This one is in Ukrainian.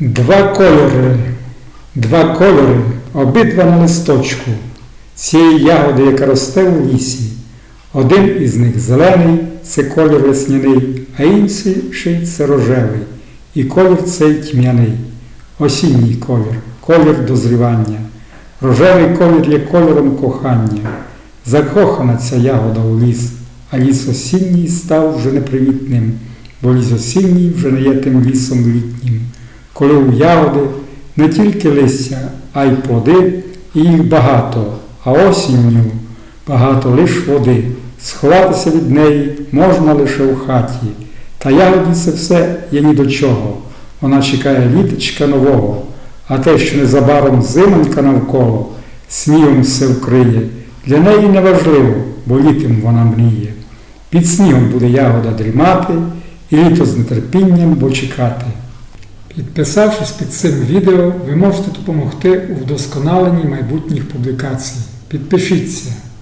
Два кольори, два кольори, обидва на листочку, цієї ягоди, яка росте у лісі. Один із них зелений, це колір весняний, а інший це рожевий. І колір цей тьмяний, осінній колір, колір дозрівання. Рожевий колір є кольором кохання. Закохана ця ягода у ліс, а ліс осінній став вже непривітним, бо ліс осінній вже не є тим лісом літнім. Коли у ягоди не тільки листя, а й плоди, і їх багато, а осінню багато лиш води. Сховатися від неї можна лише у хаті. Та ягоді це все є ні до чого. Вона чекає літочка нового, а те, що незабаром зимонька навколо, снігом все вкриє. Для неї не важливо, бо літом вона мріє. Під снігом буде ягода дрімати, і літо з нетерпінням бо чекати. Підписавшись під цим відео, ви можете допомогти у вдосконаленні майбутніх публікацій. Підпишіться.